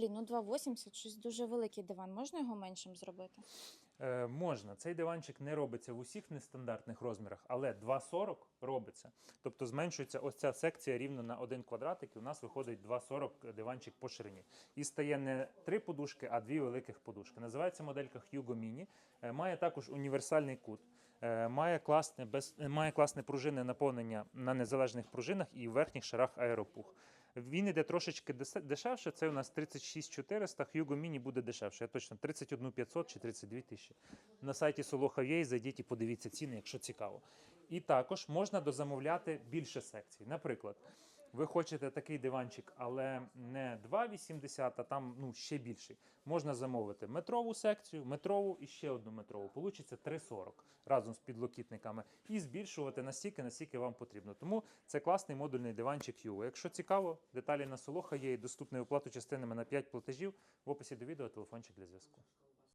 Блін, ну 2,80 щось дуже великий диван. Можна його меншим зробити? Е, можна. Цей диванчик не робиться в усіх нестандартних розмірах, але 2,40 робиться. Тобто зменшується ось ця секція рівно на один квадратик, і у нас виходить 2,40 диванчик по ширині. І стає не три подушки, а дві великих подушки. Називається моделька Hugo Mini. Е, Має також універсальний кут. Е, Має класне, без, е, має класне пружинне наповнення на незалежних пружинах і в верхніх шарах аеропух. Він іде трошечки дешевше. Це у нас 36 400, Hugo Mini буде дешевше. Я точно 31 500 чи 32 тисячі. На сайті Soloha.ua зайдіть і подивіться ціни, якщо цікаво. І також можна дозамовляти більше секцій. Наприклад, ви хочете такий диванчик, але не 2,80, а там ну, ще більший. Можна замовити метрову секцію, метрову і ще одну метрову. Получиться 3,40 разом з підлокітниками. І збільшувати настільки, наскільки вам потрібно. Тому це класний модульний диванчик Юго. Якщо цікаво, деталі на Soloha є і доступні оплату частинами на 5 платежів. В описі до відео телефончик для зв'язку.